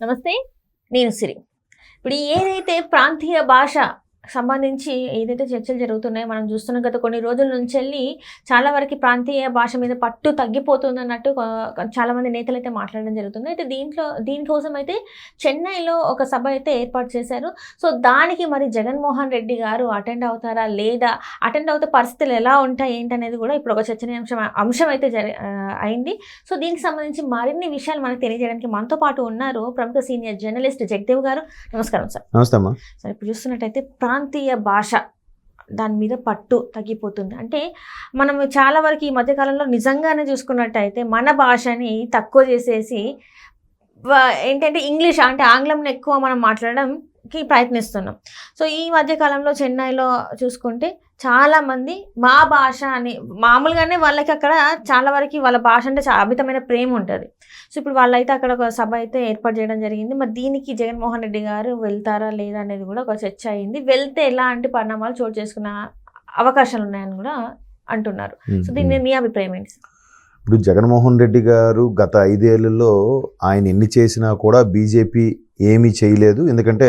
నమస్తే నేను సిరి. ఇప్పుడు ఏదైతే ప్రాంతీయ భాష సంబంధించి ఏదైతే చర్చలు జరుగుతున్నాయో మనం చూస్తున్నాం గత కొన్ని రోజుల నుంచి వెళ్ళి చాలా వరకు ప్రాంతీయ భాష మీద పట్టు తగ్గిపోతుంది అన్నట్టు కొ- చాలా మంది నేతలు అయితే మాట్లాడడం జరుగుతుంది. అయితే దీంట్లో దీనికోసం అయితే చెన్నైలో ఒక సభ అయితే ఏర్పాటు చేశారు. సో దానికి మరి జగన్మోహన్ రెడ్డి గారు అటెండ్ అవుతారా లేదా అటెండ్ అవుతే పరిస్థితులు ఎలా ఉంటాయి ఏంటనేది కూడా ఇప్పుడు ఒక చర్చనీయాంశం అంశం అయితే జరి అయింది. సో దీనికి సంబంధించి మరిన్ని విషయాలు మనకు తెలియజేయడానికి మనతో పాటు ఉన్నారు ప్రముఖ సీనియర్ జర్నలిస్ట్ జగదేవ్ గారు. నమస్కారం సార్. నమస్తే సార్ ఇప్పుడు చూస్తున్నట్టయితే ప్రాంతీయ భాష దాని మీద పట్టు తగ్గిపోతుంది. అంటే మనం చాలా వరకు ఈ మధ్యకాలంలో నిజంగానే చూసుకున్నట్టయితే మన భాషని తక్కువ చేసేసి ఏంటంటే ఇంగ్లీష్ అంటే ఆంగ్లంని ఎక్కువ మనం మాట్లాడడం మాట్లాడడంకి ప్రయత్నిస్తున్నాం. సో ఈ మధ్యకాలంలో చెన్నైలో చూసుకుంటే చాలా మంది మా భాష అని మామూలుగానే వాళ్ళకి అక్కడ చాలా వరకు వాళ్ళ భాష అంటే చాలా అమితమైన ప్రేమ ఉంటుంది. సో ఇప్పుడు వాళ్ళైతే అక్కడ ఒక సభ అయితే ఏర్పాటు చేయడం జరిగింది. మరి దీనికి జగన్మోహన్ రెడ్డి గారు వెళ్తారా లేదా అనేది కూడా ఒక చర్చ అయింది. వెళ్తే ఎలాంటి పరిణామాలు చోటు చేసుకునే అవకాశాలు ఉన్నాయని కూడా అంటున్నారు. సో దీని మీద మీ అభిప్రాయం ఏంటి? ఇప్పుడు జగన్మోహన్ రెడ్డి గారు గత ఐదేళ్ళలో ఆయన ఎన్ని చేసినా కూడా బీజేపీ ఏమీ చేయలేదు. ఎందుకంటే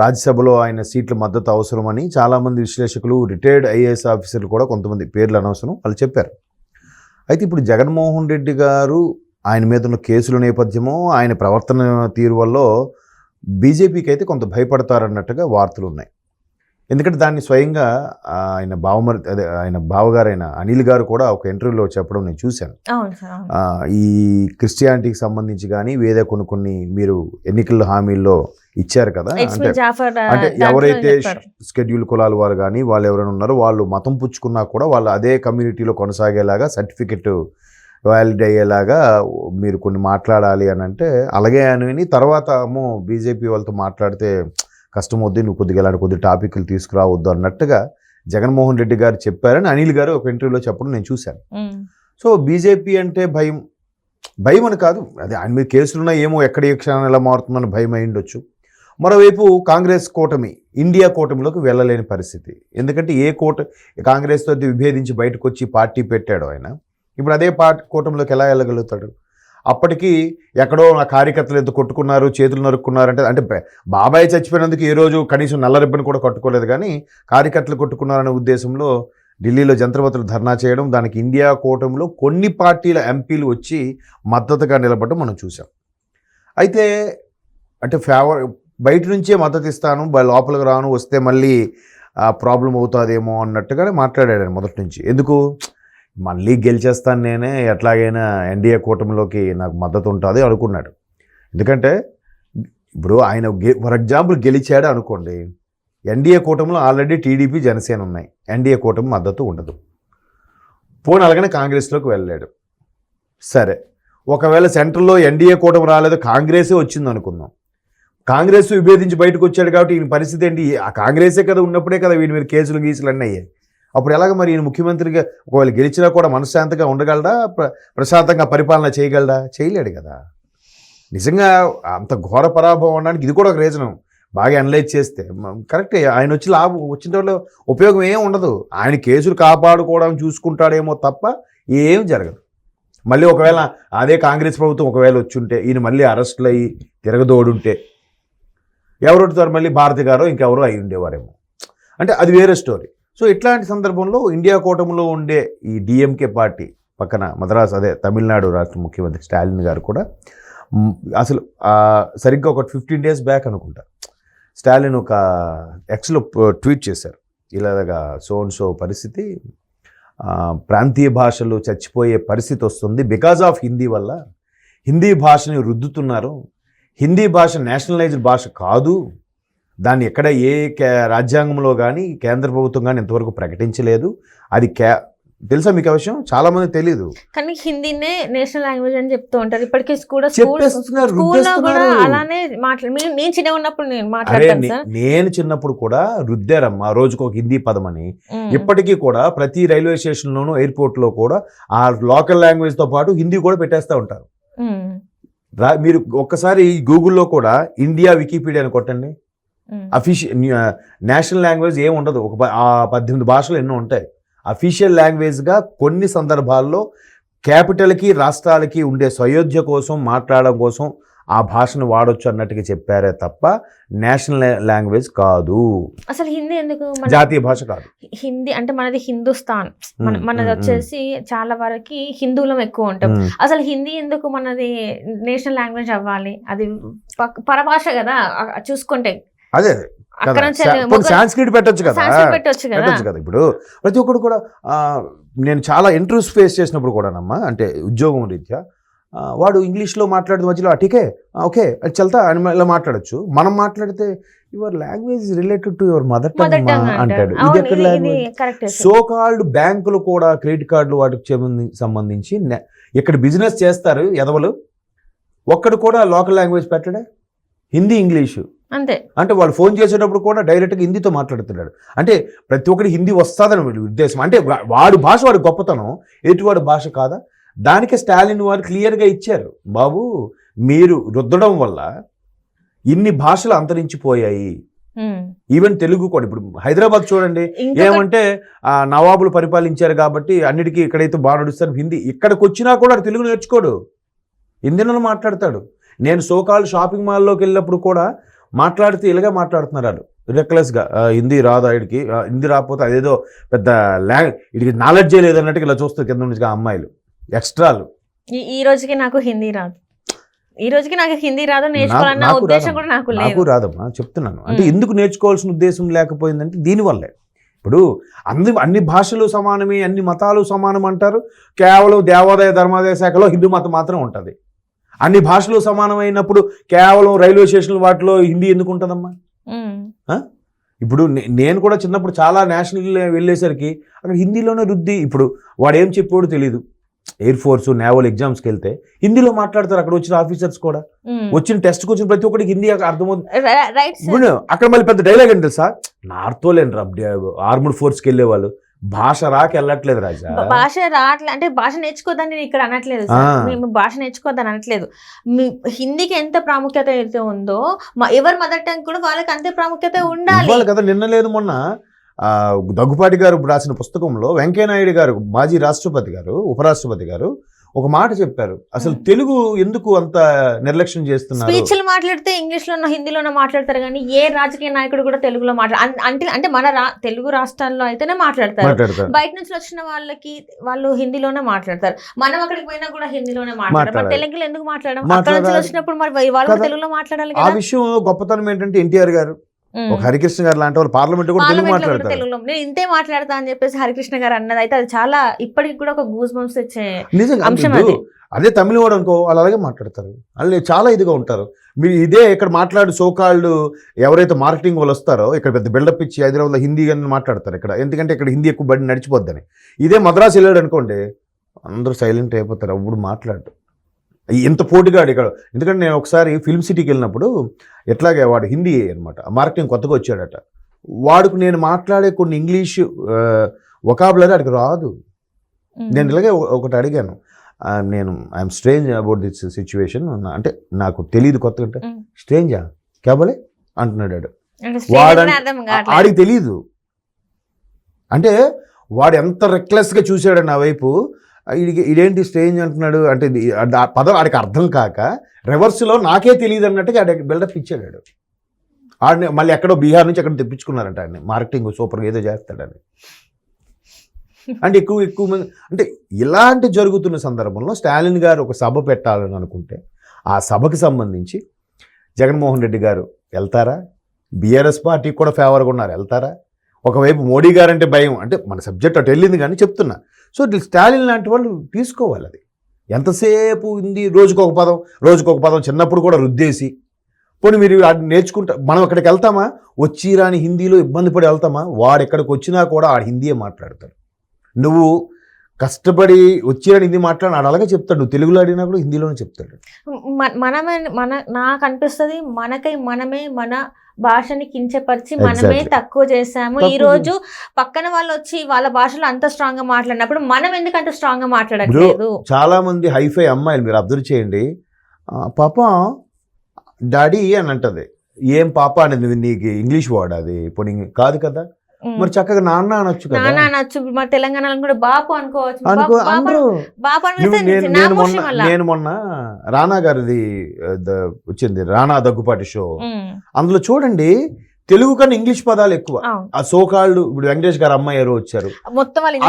రాజ్యసభలో ఆయన సీట్ల మద్దతు అవసరమని చాలామంది విశ్లేషకులు రిటైర్డ్ ఐఏఎస్ ఆఫీసర్లు కూడా కొంతమంది పేర్లు అనవసరం వాళ్ళు చెప్పారు. అయితే ఇప్పుడు జగన్మోహన్ రెడ్డి గారు ఆయన మీద ఉన్న కేసుల నేపథ్యమో ఆయన ప్రవర్తన తీరు వల్ల బీజేపీకి అయితే కొంత భయపడతారన్నట్టుగా వార్తలు ఉన్నాయి. ఎందుకంటే దాన్ని స్వయంగా ఆయన బావమరి అదే ఆయన బావగారైన అనిల్ గారు కూడా ఒక ఇంటర్వ్యూలో చెప్పడం నేను చూశాను. ఈ క్రిస్టియానిటీకి సంబంధించి కానీ వేరే కొన్ని కొన్ని మీరు ఎన్నికల హామీల్లో ఇచ్చారు కదా అంటే అంటే ఎవరైతే. స్కెడ్యూల్ కులాల వారు కానీ వాళ్ళు ఎవరైనా ఉన్నారో వాళ్ళు మతం పుచ్చుకున్నా కూడా వాళ్ళు అదే కమ్యూనిటీలో కొనసాగేలాగా సర్టిఫికెట్ వ్యాలిడ్ అయ్యేలాగా మీరు కొన్ని మాట్లాడాలి అని అంటే అలాగే అని తర్వాత అమ్మో బీజేపీ వాళ్ళతో మాట్లాడితే కష్టం వద్దు నువ్వు కొద్దిగా ఇలాంటి కొద్ది టాపిక్లు తీసుకురావద్దు అన్నట్టుగా జగన్మోహన్ రెడ్డి గారు చెప్పారని అనిల్ గారు ఒక ఇంటర్వ్యూలో చెప్పడం నేను చూశాను. సో బీజేపీ అంటే భయం. భయం అని కాదు. అదే ఆయన మీద కేసులున్నా ఏమో ఎక్కడ ఏ క్షణం ఎలా మారుతుందని భయం అయి ఉండొచ్చు. మరోవైపు కాంగ్రెస్ కూటమి ఇండియా కూటమిలోకి వెళ్ళలేని పరిస్థితి. ఎందుకంటే ఏ కూట కాంగ్రెస్తో విభేదించి బయటకు వచ్చి పార్టీ పెట్టాడు ఆయన ఇప్పుడు అదే పార్టీ కూటమిలోకి ఎలా వెళ్ళగలుగుతాడు? అప్పటికి ఎక్కడో నా కార్యకర్తలు ఎంత కొట్టుకున్నారు చేతులు నరుక్కున్నారంటే అంటే అంటే బాబాయ్ చచ్చిపోయినందుకు ఏ రోజు కనీసం నల్ల రిబ్బన్ కూడా కట్టుకోలేదు కానీ కార్యకర్తలు కొట్టుకున్నారనే ఉద్దేశంలో ఢిల్లీలో జంత్రవతులు ధర్నా చేయడం దానికి ఇండియా కూటమిలో కొన్ని పార్టీల ఎంపీలు వచ్చి మద్దతుగా నిలబడడం మనం చూసాం అయితే అంటే ఫేవర్ బయట నుంచే మద్దతు ఇస్తాను లోపలికి రాను వస్తే మళ్ళీ ప్రాబ్లం అవుతుందేమో అన్నట్టుగానే మాట్లాడాడు ఆయన మొదటి నుంచి. ఎందుకు? మళ్ళీ గెలిచేస్తాను నేనే ఎట్లాగైనా ఎన్డీఏ కూటమిలోకి నాకు మద్దతు ఉంటుంది అనుకున్నాడు. ఎందుకంటే ఇప్పుడు ఆయన ఫర్ ఎగ్జాంపుల్ గెలిచాడు అనుకోండి ఎన్డీఏ కూటమిలో ఆల్రెడీ టీడీపీ జనసేన ఉన్నాయి. ఎన్డీఏ కూటమి మద్దతు ఉండదు. పోనీ అలాగనే కాంగ్రెస్లోకి వెళ్ళాడు. సరే ఒకవేళ సెంట్రల్లో ఎన్డీఏ కూటమి రాలేదు కాంగ్రెసే వచ్చింది అనుకుందాం కాంగ్రెస్ విభేదించి బయటకు వచ్చాడు కాబట్టి ఈయన పరిస్థితి ఏంటి? ఆ కాంగ్రెసే కదా ఉన్నప్పుడే కదా వీడి మీద కేసులు గీసులు అన్నీ అయ్యాయి. అప్పుడు ఎలాగ మరి ఈయన ముఖ్యమంత్రిగా ఒకవేళ గెలిచినా కూడా మనశ్శాంతంగా ఉండగలడా? ప్ర ప్రశాంతంగా పరిపాలన చేయగలడా? చేయలేడు కదా. నిజంగా అంత ఘోర పరాభవం అనడానికి ఇది కూడా ఒక రీజనం బాగా అనలైజ్ చేస్తే. కరెక్టే ఆయన వచ్చి లాభం వచ్చిన వాళ్ళు ఉపయోగం ఏం ఉండదు. ఆయన కేసులు కాపాడుకోవడం చూసుకుంటాడేమో తప్ప ఏం జరగదు. మళ్ళీ ఒకవేళ అదే కాంగ్రెస్ ప్రభుత్వం ఒకవేళ వచ్చుంటే ఈయన మళ్ళీ అరెస్టులు అయ్యి తిరగదోడుంటే ఎవరు ఉంటారు? మళ్ళీ భారతి గారో ఇంకెవరో అయి ఉండేవారేమో. అంటే అది వేరే స్టోరీ. సో ఇట్లాంటి సందర్భంలో ఇండియా కూటమిలో ఉండే ఈ డిఎంకే పార్టీ పక్కన మద్రాస్ అదే తమిళనాడు రాష్ట్ర ముఖ్యమంత్రి స్టాలిన్ గారు కూడా అసలు సరిగ్గా ఒక ఫిఫ్టీన్ డేస్ బ్యాక్ అనుకుంటా. స్టాలిన్ ఒక ఎక్స్లో ట్వీట్ చేశారు. ఇలాగా సోన్ సో పరిస్థితి ప్రాంతీయ భాషలు చచ్చిపోయే పరిస్థితి వస్తుంది. బికాజ్ ఆఫ్ హిందీ వల్ల హిందీ భాషని రుద్దుతున్నారు హిందీ భాష నేషనలైజ్డ్ భాష కాదు. దాన్ని ఎక్కడ ఏ కే రాజ్యాంగంలో కానీ కేంద్ర ప్రభుత్వం కానీ ఇంతవరకు ప్రకటించలేదు. అది కే తెలుసా మీకు ఆ విషయం? చాలా మంది తెలియదు కానీ హిందీనే నేషనల్ లాంగ్వేజ్ అని చెప్తూ ఉంటారు. ఇప్పటికీ కూడా స్కూల్లో అలానే నేను చిన్న ఉన్నప్పుడు నేను అరే మాట్లాడతాను నే- సార్. నేను చిన్నప్పుడు కూడా రుద్దారమ్మా రోజుకు ఒక హిందీ పదం అని ఇప్పటికీ కూడా ప్రతి రైల్వే స్టేషన్లోనూ ఎయిర్పోర్ట్లో కూడా ఆ లోకల్ లాంగ్వేజ్తో పాటు హిందీ కూడా పెట్టేస్తూ ఉంటారు. రా మీరు ఒక్కసారి గూగుల్లో కూడా ఇండియా వికీపీడియా అని కొట్టండి అఫీషియల్ నేషనల్ లాంగ్వేజ్ ఏం ఉండదు. ఒక పద్దెనిమిది భాషలు ఎన్నో ఉంటాయి. అఫీషియల్ లాంగ్వేజ్గా కొన్ని సందర్భాల్లో క్యాపిటల్కి రాష్ట్రాలకి ఉండే సయోధ్య కోసం మాట్లాడడం కోసం ఆ భాషను వాడొచ్చు అన్నట్టుగా చెప్పారే తప్ప నేషనల్ లాంగ్వేజ్ కాదు. అసలు హిందీ ఎందుకు? మన జాతీయ భాష కాదు. హిందీ అంటే మనది హిందుస్థాన్. మనది వచ్చేసి చాలా వరకు హిందువులం ఎక్కువ ఉంటాం. అసలు హిందీ ఎందుకు మనది నేషనల్ లాంగ్వేజ్ అవ్వాలి? అది పరభాష కదా చూసుకుంటే. అదే సాంస్క్రిట్ పెట్టొచ్చు కదా. పెట్టొచ్చు కదా. ఇప్పుడు. ప్రతి ఒక్కడు కూడా నేను చాలా ఇంటర్వ్యూస్ ఫేస్ చేసినప్పుడు కూడానమ్మా అంటే ఉద్యోగం రీత్యా వాడు ఇంగ్లీష్లో మాట్లాడిన మధ్యలో అటికే ఓకే అది చల్తా అని ఇలా మాట్లాడొచ్చు. మనం మాట్లాడితే your language related to your mother tongue అంటాడు. ఇది ఎక్కడ లాంగ్వేజ్? సో కాల్డ్ బ్యాంకులు కూడా క్రెడిట్ కార్డులు వాటికి సంబంధించి ఇక్కడ బిజినెస్ చేస్తారు ఎదవలు ఒక్కడు కూడా లోకల్ లాంగ్వేజ్ పెట్టడే? హిందీ ఇంగ్లీషు. అంతే. అంటే వాళ్ళు ఫోన్ చేసేటప్పుడు కూడా డైరెక్ట్గా హిందీతో మాట్లాడుతున్నాడు. అంటే ప్రతి ఒక్కటి హిందీ వస్తుందని ఉద్దేశం. అంటే వాడి భాష వాడి గొప్పతనం. ఎటువాడి భాష కాదా? దానికే స్టాలిన్ వారు క్లియర్గా ఇచ్చారు. బాబు మీరు రుద్దడం వల్ల ఇన్ని భాషలు అంతరించిపోయాయి. ఈవెన్ తెలుగు కూడా. ఇప్పుడు హైదరాబాద్ చూడండి ఏమంటే ఆ, నవాబులు పరిపాలించారు కాబట్టి అన్నిటికీ ఇక్కడైతే బాగా నడుస్తారు హిందీ ఇక్కడికి వచ్చినా కూడా తెలుగు నేర్చుకోడు. హిందీలో మాట్లాడతాడు. నేను సోకాల్ షాపింగ్ మాల్లోకి వెళ్ళినప్పుడు కూడా మాట్లాడితే ఇలాగే మాట్లాడుతున్నారు వాళ్ళు. రెక్లెస్గా హిందీ రాదు ఆడికి ఆ, హిందీ రాకపోతే అదేదో పెద్ద లాంగ్ ఇడికి నాలెడ్జే లేదన్నట్టుగా ఇలా చూస్తారు కింద నుంచి ఆ అమ్మాయిలు. ఎక్స్ట్రాలు. ఈ- రోజుకి నాకు హిందీ రాదు. ఈ రోజుకి నాకు హిందీ రాదు నేర్చుకోవాలన్న ఉద్దేశం. కూడా నాకు నాకు రాదమ్మా చెప్తున్నాను. అంటే. ఎందుకు నేర్చుకోవాల్సిన ఉద్దేశం లేకపోయిందంటే దీనివల్లే. ఇప్పుడు అన్ని అన్ని భాషలు సమానమే అన్ని మతాలు సమానం అంటారు. కేవలం దేవాదాయ ధర్మాదాయ శాఖలో హిందూ మతం మాత్రం ఉంటుంది. అన్ని భాషలు సమానమైనప్పుడు కేవలం రైల్వే స్టేషన్లు వాటిలో హిందీ ఎందుకు ఉంటుందమ్మా. ఇప్పుడు నేను కూడా చిన్నప్పుడు చాలా నేషనల్ వెళ్ళేసరికి అక్కడ హిందీలోనే రుద్ది. ఇప్పుడు వాడు ఏం చెప్పాడో తెలియదు ఎయిర్ ఫోర్స్ నేవల్ ఎగ్జామ్స్కి వెళ్తే హిందీలో మాట్లాడతారు అక్కడ వచ్చిన ఆఫీసర్స్ కూడా. వచ్చిన టెస్ట్కి వచ్చిన ప్రతి ఒక్కరికి హిందీ అర్థమవుతుంది. అక్కడ మళ్ళీ పెద్ద డైలాగ్ ఏంటి తెలుసా? నార్తో లేని ఆర్ముడ్ ఫోర్స్కి వెళ్ళే వాళ్ళు భాష రాక వెళ్ళట్లేదు రాజా. భాష రావట్లే అంటే భాష నేర్చుకోద్దని నేను ఇక్కడ అనట్లేదు. మేము భాష నేర్చుకోద్దని అనట్లేదు. మీ హిందీకి ఎంత ప్రాముఖ్యత అయితే ఉందో మ- ఎవరి మదర్ టంగ్ కూడా వాళ్ళకి అంతే ప్రాముఖ్యత ఉండాలి. కదా నిన్న లేదు మొన్న. దగ్గుపాటి గారు రాసిన పుస్తకంలో వెంకయ్యనాయుడు గారు మాజీ రాష్ట్రపతి గారు ఉపరాష్ట్రపతి గారు ఒక మాట చెప్పారు అసలు. తెలుగు ఎందుకు అంత నిర్లక్ష్యం చేస్తున్నారు స్పీచ్లు మాట్లాడితే ఇంగ్లీష్ లోనో హిందీలోనో మాట్లాడతారు కానీ ఏ రాజకీయ నాయకుడు కూడా తెలుగులో మాట్లా అన్- అంటే అంటే మన రా తెలుగు రాష్ట్రాల్లో అయితేనే మాట్లాడతారు బయట నుంచి వచ్చిన వాళ్ళకి వాళ్ళు హిందీలోనే మాట్లాడతారు మనం అక్కడికి పోయినా కూడా హిందీలోనే మాట్లాడతారు మరి. తెలుగులో ఎందుకు మాట్లాడడం అక్కడ నుంచి. వచ్చినప్పుడు మరి వాళ్ళు. తెలుగులో మాట్లాడాలి ఆ విషయం గొప్పతనం ఏంటంటే ఎన్టీఆర్ గారు. ఒక హరికృష్ణ గారు లాంటి వాళ్ళు పార్లమెంట్ కూడా తెలుగు మాట్లాడతారు. తెలుగులో. నేను ఇంతే మాట్లాడతా అని చెప్పేసి హరికృష్ణ గారు అన్నది అయితే అది చాలా ఇప్పటికి కూడా ఒక గూస్ బంప్స్ నిజంగా అంశం. అదే. తమిళ వాడు అనుకో వాళ్ళు అలాగే మాట్లాడతారు. వాళ్ళు చాలా ఇదిగా ఉంటారు. మీరు ఇదే ఇక్కడ మాట్లాడు సోకాళ్ళు ఎవరైతే మార్కెటింగ్ వాళ్ళు వస్తారో ఇక్కడ పెద్ద బిల్డప్ ఇచ్చి హైదరాబాద్లో హిందీ అని మాట్లాడతారు ఇక్కడ. ఎందుకంటే ఇక్కడ హిందీ ఎక్కువ బడి నడిచిపోద్దని. ఇదే మద్రాసు వెళ్ళాడు అనుకోండి అందరూ సైలెంట్ అయిపోతారు అప్పుడు మాట్లాడు. ఇంత పోటీగాడు ఇక్కడ. ఎందుకంటే నేను ఒకసారి ఫిల్మ్ సిటీకి వెళ్ళినప్పుడు ఎట్లాగే వాడు హిందీ అనమాట. మార్కెటింగ్ కొత్తగా వచ్చాడట. వాడికి నేను మాట్లాడే కొన్ని ఇంగ్లీష్ ఒకాబులరీ అడిగి రాదు. నేను ఇలాగే ఒక- ఒకటి అడిగాను. నేను I'm strange about this situation అంటే నాకు తెలియదు కొత్త అంటే. స్ట్రేంజా క్యాబలే అంటున్నాడు వాడు. అంటే వాడు స్టేజ్ అర్థం కావట్లేదు. ఆడికి తెలియదు అంటే వాడు ఎంత రెక్లెస్గా చూశాడు నా వైపు వీడికి ఇదేంటి స్ట్రేంజ్ అంటున్నాడు? అంటే పదం ఆడికి అర్థం కాక రివర్స్లో నాకే తెలియదు అన్నట్టుగా ఆడికి బిల్డప్ ఇచ్చాడు వాడు. ఆడిని మళ్ళీ ఎక్కడో బీహార్ నుంచి అక్కడ తెప్పించుకున్నారంట ఆయన మార్కెటింగ్ సూపర్గా ఏదో చేస్తాడని అంటే ఎక్కువ ఎక్కువ మంది అంటే ఇలాంటి జరుగుతున్న సందర్భంలో స్టాలిన్ గారు ఒక సభ పెట్టాలని అనుకుంటే ఆ సభకు సంబంధించి జగన్మోహన్ రెడ్డి గారు వెళ్తారా? బీఆర్ఎస్ పార్టీకి కూడా ఫేవర్గా ఉన్నారు. వెళ్తారా? ఒకవైపు మోడీ గారంటే భయం అంటే మన సబ్జెక్ట్ అటు వెళ్ళింది కానీ చెప్తున్నా. సో స్టాలిన్ లాంటి వాళ్ళు తీసుకోవాలి అది. ఎంతసేపు ఉంది రోజుకు ఒక పదం రోజుకు ఒక పదం చిన్నప్పుడు కూడా రుద్దేసి పోనీ మీరు అది నేర్చుకుంటా మనం అక్కడికి వెళ్తామా? వచ్చి రాని హిందీలో ఇబ్బంది పడి వెళ్తామా? వాడు ఎక్కడికి వచ్చినా కూడా ఆడు హిందీయే మాట్లాడతాడు. నువ్వు కష్టపడి వచ్చిరాని హిందీ మాట్లాడి ఆడు అలాగే చెప్తాడు. నువ్వు తెలుగులో అడిగినా కూడా హిందీలోనే చెప్తాడు. మనమే మన నాకు అనిపిస్తుంది మనకై మనమే మన భాషని కించపరిచి మనమే. తక్కువ చేసాము ఈ రోజు పక్కన వాళ్ళు వచ్చి వాళ్ళ భాషలో అంత స్ట్రాంగ్గా మాట్లాడినప్పుడు మనం ఎందుకు అంత స్ట్రాంగ్గా మాట్లాడట్లేదు? చాలా మంది హైఫై అమ్మాయిలు మీరు అబ్జర్వ్ చేయండి. "ఆ, పాప డాడీ అని అంటది. ఏం పాప? అనేది నీకు ఇంగ్లీష్ వర్డ్ అది. ఇప్పుడు ఇంక- కాదు కదా. మరి చక్కగా నాన్న అనొచ్చు నాన్న అనొచ్చు. మన తెలంగాణలో కూడా బాపు అనుకోవచ్చు. అనుకో అందరూ బాపు నేను మొన్న నేను మొన్న రానా గారిది వచ్చింది. రానా దగ్గుపాటి షో. అందులో చూడండి తెలుగు కన్నా ఇంగ్లీష్ పదాలు ఎక్కువ. ఆ సోకాళ్ళు ఇప్పుడు వెంకటేష్ గారు అమ్మాయి ఎవరో వచ్చారు.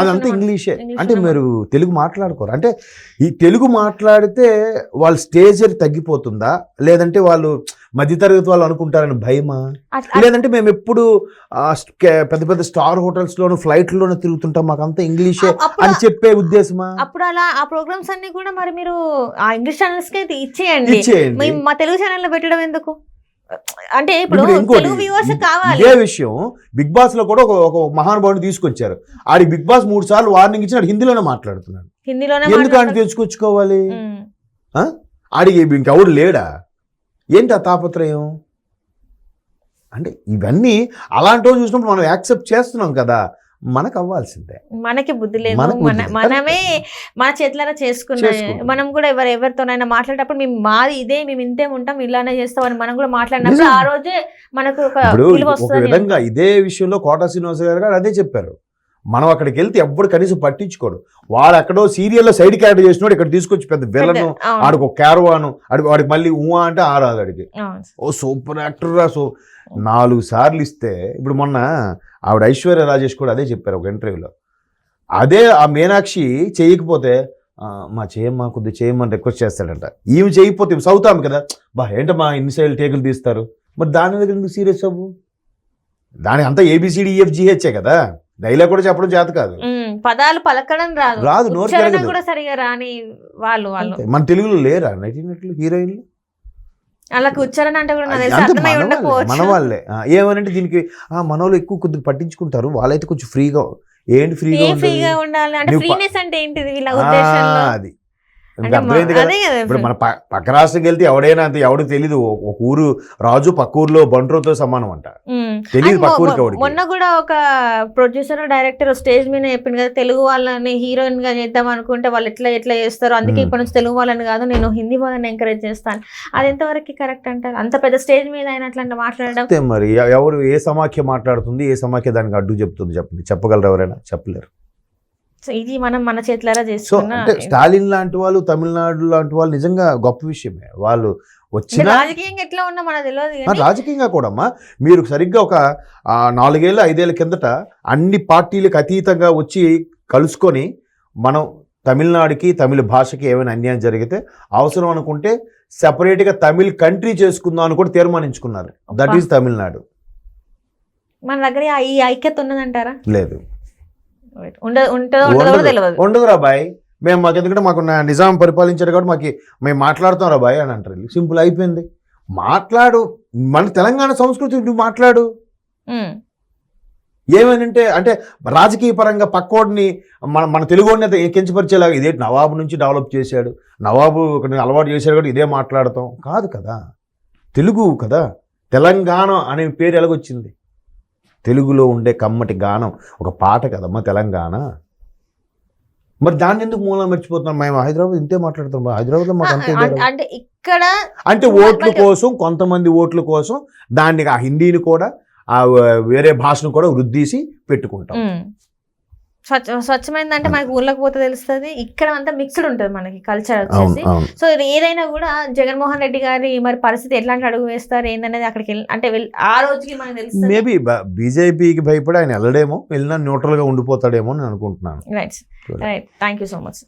అదంతా ఇంగ్లీషే. అంటే మీరు తెలుగు మాట్లాడుకోరు. అంటే ఈ తెలుగు మాట్లాడితే వాళ్ళ స్టేజ్ తగ్గిపోతుందా? లేదంటే వాళ్ళు మధ్యతరగతి వాళ్ళు అనుకుంటారని భయమా? లేదంటే మేము ఎప్పుడు పెద్ద పెద్ద స్టార్ హోటల్స్ లోను ఫ్లైట్ లోను తిరుగుతుంటాం మాకంతా ఇంగ్లీషే అని చెప్పే ఉద్దేశమా? అప్పుడు అలా ఆ ప్రోగ్రామ్స్ అన్ని కూడా మరి మీరు ఆ ఇంగ్లీష్ ఛానల్స్కి ఇచ్చేయండి. మా తెలుగు ఛానల్లో పెట్టడం ఎందుకు? అంటే ఇప్పుడు ఇంకోటి, ఇదే విషయం. బిగ్ బాస్లో కూడా ఒక ఒక మహానుభావుని తీసుకొచ్చారు. ఆడి బిగ్ బాస్ మూడు సార్లు వార్నింగ్ ఇచ్చి హిందీలోనే మాట్లాడుతున్నాడు. హిందీలోనే ఎందుకు ఆయన. తెచ్చుకొచ్చుకోవాలి. ఆడికి ఇంకెవడు లేడా? ఏంటి ఆ తాపత్రయం? అంటే ఇవన్నీ అలాంటి వాళ్ళు చూసినప్పుడు మనం యాక్సెప్ట్ చేస్తున్నాం కదా. మనకు అవ్వాల్సిందే మనకి బుద్ధి లేదు. మనమే మన చేతులారా చేసుకున్నాం. మనం కూడా ఎవరు ఎవరితోనైనా మాట్లాడేటప్పుడు మేము మాది ఇదే మేము ఇంతే ఉంటాం ఇలానే చేస్తామని మనం కూడా మాట్లాడినప్పుడు. ఆ రోజే మనకు ఒక విధంగా ఇదే విషయంలో కోటా శ్రీనివాస గారు గారు అదే చెప్పారు మనం అక్కడికి వెళ్తే ఎవ్వడు కనీసం పట్టించుకోడు. వాడు ఎక్కడో సీరియల్లో సైడ్ క్యారెక్టర్ చేసినోడు ఇక్కడ తీసుకొచ్చి పెద్ద విలను ఆడికి ఒక క్యారవాను ఆడికి వాడికి మళ్ళీ ఊహ అంటే ఆరాదు ఆడికి. ఓ సూపర్ యాక్టర్ రా సో నాలుగు సార్లు ఇస్తే ఇప్పుడు మొన్న ఆవిడ ఐశ్వర్య రాజేష్ కూడా అదే చెప్పారు ఒక ఇంటర్వ్యూలో. అదే ఆ మీనాక్షి చేయకపోతే "ఆ, మా చేయమ్మా కొద్దిగా చేయమని రిక్వెస్ట్ చేస్తాడంట. ఈమె చేయకపోతే సౌత్ ఆమె కదా. బా ఏంటమ్మా ఇన్ని సైడ్ టేకులు తీస్తారు? మరి దాని దగ్గర ఎందుకు సీరియస్ అవ్వు? దాని అంతా ఏబిసిడి ఈఎఫ్జిహెచ్ఏ కదా. డైలాగ్ కూడా చెప్పడం చేత కాదు. పదాలు పలకడం రాదు. రాదు, నోరు. కూడా సరిగా రాని వాళ్ళు వాళ్ళు. మన తెలుగులో లేరా నటినట్లు హీరోయిన్లు? వాళ్ళకి ఉచ్చారణ అంటే కూడా మన వాళ్ళే, ఏమనంటే దీనికి ఆ మన వాళ్ళు ఎక్కువ కొద్దిగా పట్టించుకుంటారు. వాళ్ళైతే కొంచెం ఫ్రీగా ఏంటి ఫ్రీగా ఉండాలి? అంటే ఫ్రీనెస్ అంటే ఏంటిది? వీళ్ళ ఆ, ఉద్దేశంలో? అది. అర్థమైంది కదా? ఇప్పుడు మన పక్క రాష్ట్రంకి వెళ్తే ఎవడైనా అంతే ఎవడికి తెలియదు ఒక ఊరు రాజు పక్క ఊర్లో బంట్రోతో సమానం అంట. తెలియదు పక్క ఊరికి మొన్న కూడా ఒక ప్రొడ్యూసర్ డైరెక్టర్ స్టేజ్ మీద చెప్పింది కదా తెలుగు వాళ్ళని హీరోయిన్గా చేద్దాం అనుకుంటే వాళ్ళు ఎట్లా ఎట్లా చేస్తారు అందుకే. ఇప్పటి నుంచి తెలుగు వాళ్ళని కాదు నేను హిందీ వాళ్ళని ఎంకరేజ్ చేస్తాను. అది ఎంతవరకు కరెక్ట్ అంటారు? అంత పెద్ద స్టేజ్ మీద ఆయన అట్లా మాట్లాడడం? మరి ఎవరు ఏ సమాఖ్య మాట్లాడుతుంది ఏ సమాఖ్య దానికి అడ్డు చెప్తుంది చెప్పండి. చెప్పగలరు ఎవరైనా? చెప్పలేరు. సో ఇది మనం మన చేతులారా సో చేసుకున్న అంటే స్టాలిన్ లాంటి వాళ్ళు తమిళనాడు లాంటి వాళ్ళు నిజంగా గొప్ప విషయమే. వాళ్ళు వచ్చిన రాజకీయంగా ఎట్లా ఉన్నా మనకు తెలియదు రాజకీయంగా కూడా అమ్మా మీరు సరిగ్గా ఒక నాలుగేళ్ళు ఐదేళ్ళ కిందట అన్ని పార్టీలకు అతీతంగా వచ్చి కలుసుకొని మనం తమిళనాడుకి తమిళ భాషకి ఏమైనా అన్యాయం జరిగితే అవసరం అనుకుంటే సెపరేట్గా తమిళ్ కంట్రీ చేసుకుందాం అని కూడా తీర్మానించుకున్నారు. దట్. ఈస్ తమిళనాడు. మన దగ్గర ఈ ఐక్యత ఉన్నదంటారా? లేదు. ఉండదో రా బాయ్. మేము మాకు ఎందుకంటే మాకు నిజాం పరిపాలించారు కాబట్టి మాకు మేము మాట్లాడుతాం రా బాయ్ అని అంటారు. సింపుల్ అయిపోయింది. మాట్లాడు. మన తెలంగాణ సంస్కృతి నువ్వు మాట్లాడు. ఉమ్. ఏమనంటే అంటే రాజకీయ పరంగా పక్కోడిని మన మన తెలుగుని కించపరిచేలాగా ఇదే నవాబు నుంచి డెవలప్ చేశాడు. నవాబు అలవాటు చేశాడు కూడా ఇదే మాట్లాడతాం. కాదు కదా. తెలుగు కదా. తెలంగాణ అనే పేరు ఎలాగొచ్చింది? తెలుగులో ఉండే కమ్మటి గానం ఒక పాట కదమ్మా తెలంగాణ. మరి దాన్ని ఎందుకు మూలం మర్చిపోతున్నాం? మేము హైదరాబాద్ ఇంతే మాట్లాడుతాం హైదరాబాద్లో మాకు అంతే అంటే ఇక్కడ అంటే ఓట్ల కోసం కొంతమంది ఓట్ల కోసం దాన్ని ఆ హిందీని కూడా ఆ వేరే భాషను కూడా వృద్ధిసి పెట్టుకుంటాం. స్వచ్ఛ స్వచ్ఛమైంది అంటే మనకి ఊర్లోకి పోతే తెలుస్తుంది. ఇక్కడ అంతా మిక్స్డ్ ఉంటుంది మనకి కల్చర్ వచ్చేసి. సో ఏదైనా కూడా జగన్మోహన్ రెడ్డి గారి మరి పరిస్థితి ఎట్లాంటి అడుగు వేస్తారు ఏందనేది అక్కడికి వెళ్ళి అంటే ఆ రోజుకి మనకు తెలుస్తుంది. మేబీ బీజేపీకి భయపడి ఆయన వెళ్ళడేమో వెళ్ళినా న్యూట్రల్గా ఉండిపోతాడేమో అని అనుకుంటున్నాను. Right right thank you so much.